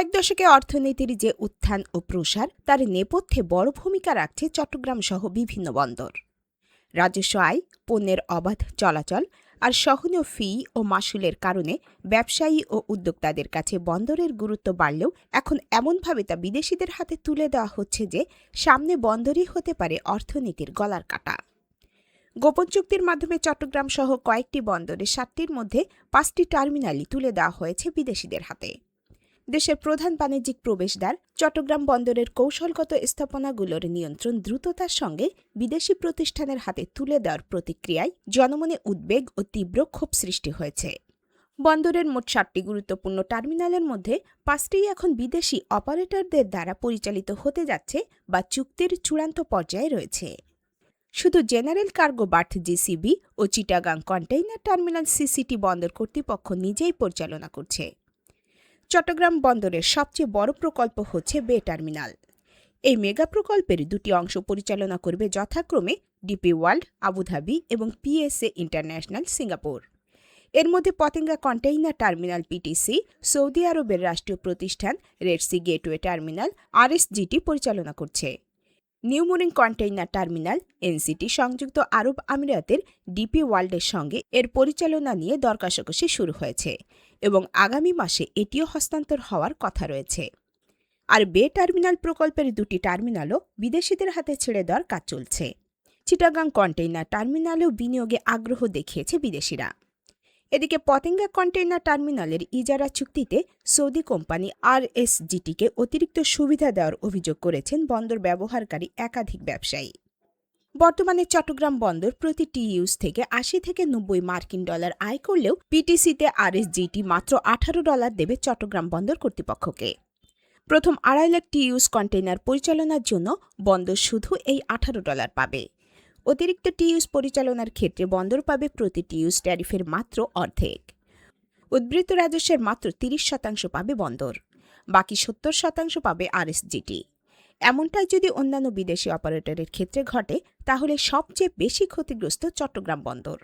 কয়েক দশকে অর্থনীতির যে উত্থান ও প্রসার, তার নেপথ্যে বড় ভূমিকা রাখছে চট্টগ্রাম সহ বিভিন্ন বন্দর। রাজস্ব আয়, পণ্যের অবাধ চলাচল আর সহনীয় ফি ও মাসুলের কারণে ব্যবসায়ী ও উদ্যোক্তাদের কাছে বন্দরের গুরুত্ব বাড়লেও এখন এমনভাবে তা বিদেশিদের হাতে তুলে দেওয়া হচ্ছে যে সামনে বন্দরই হতে পারে অর্থনীতির গলার কাটা। গোপন চুক্তির মাধ্যমে চট্টগ্রাম সহ কয়েকটি বন্দরে সাতটির মধ্যে পাঁচটি টার্মিনালই তুলে দেওয়া হয়েছে বিদেশিদের হাতে। দেশের প্রধান বাণিজ্যিক প্রবেশদ্বার, চট্টগ্রাম বন্দরের কৌশলগত স্থাপনাগুলোর নিয়ন্ত্রণ দ্রুততার সঙ্গে বিদেশি প্রতিষ্ঠানের হাতে তুলে দেওয়ার প্রতিক্রিয়ায় জনমনে উদ্বেগ ও তীব্র ক্ষোভ সৃষ্টি হয়েছে। বন্দরের মোট ষাটটি গুরুত্বপূর্ণ টার্মিনালের মধ্যে পাঁচটিই এখন বিদেশি অপারেটরদের দ্বারা পরিচালিত হতে যাচ্ছে বা চুক্তির চূড়ান্ত পর্যায়ে রয়েছে। শুধু জেনারেল কার্গো বার্থ জিসিবি ও চিটাগাং কন্টেইনার টার্মিনাল সিসিটি বন্দর কর্তৃপক্ষ নিজেই পরিচালনা করছে। চট্টগ্রাম বন্দরের সবচেয়ে বড় প্রকল্প হচ্ছে বে টার্মিনাল। এই মেগা প্রকল্পের দুটি অংশ পরিচালনা করবে যথাক্রমে ডিপি ওয়ার্ল্ড, আবুধাবি এবং পিএসএ ইন্টারন্যাশনাল সিঙ্গাপুর। এর মধ্যে Patenga container terminal PTC, Saudi আরবের রাষ্ট্রীয় প্রতিষ্ঠান Red Sea gateway terminal, RSGT পরিচালনা করছে। New mooring container terminal, NCT সংযুক্ত আরব আমিরাতের ডিপি ওয়ার্ল্ডের সঙ্গে এর পরিচালনা নিয়ে দর কষাকষি শুরু হয়েছে। এবং আগামী মাসে এটিও হস্তান্তর হওয়ার কথা রয়েছে। আর বে টার্মিনাল প্রকল্পের দুটি টার্মিনালও বিদেশিদের হাতে ছেড়ে দেওয়ার কাজ চলছে। চিটাগাং কন্টেইনার টার্মিনালেও বিনিয়োগে আগ্রহ দেখিয়েছে বিদেশিরা। এদিকে পতেঙ্গা কন্টেইনার টার্মিনালের ইজারা চুক্তিতে সৌদি কোম্পানি আর আরএসজিটিকে অতিরিক্ত সুবিধা দেওয়ার অভিযোগ করেছেন বন্দর ব্যবহারকারী একাধিক ব্যবসায়ী। বর্তমানে চট্টগ্রাম বন্দর প্রতি টিইউস থেকে আশি থেকে নব্বই মার্কিন ডলার আয় করলেও পিটিসিতে আরএসজিটি মাত্র আঠারো ডলার দেবে চট্টগ্রাম বন্দর কর্তৃপক্ষকে। প্রথম আড়াই লাখ টিইউস কন্টেইনার পরিচালনার জন্য বন্দর শুধু এই আঠারো ডলার পাবে। অতিরিক্ত টিইউস পরিচালনার ক্ষেত্রে বন্দর পাবে প্রতি টিইউস ট্যারিফের মাত্র অর্ধেক। উদ্বৃত্ত রাজস্বের মাত্র তিরিশ শতাংশ পাবে বন্দর। বাকি সত্তর শতাংশ পাবে আরএসজিটি। এমনটাই যদি অন্যান্য বিদেশি অপারেটরের ক্ষেত্রে ঘটে তাহলে সবচেয়ে বেশি ক্ষতিগ্রস্ত চট্টগ্রাম বন্দর।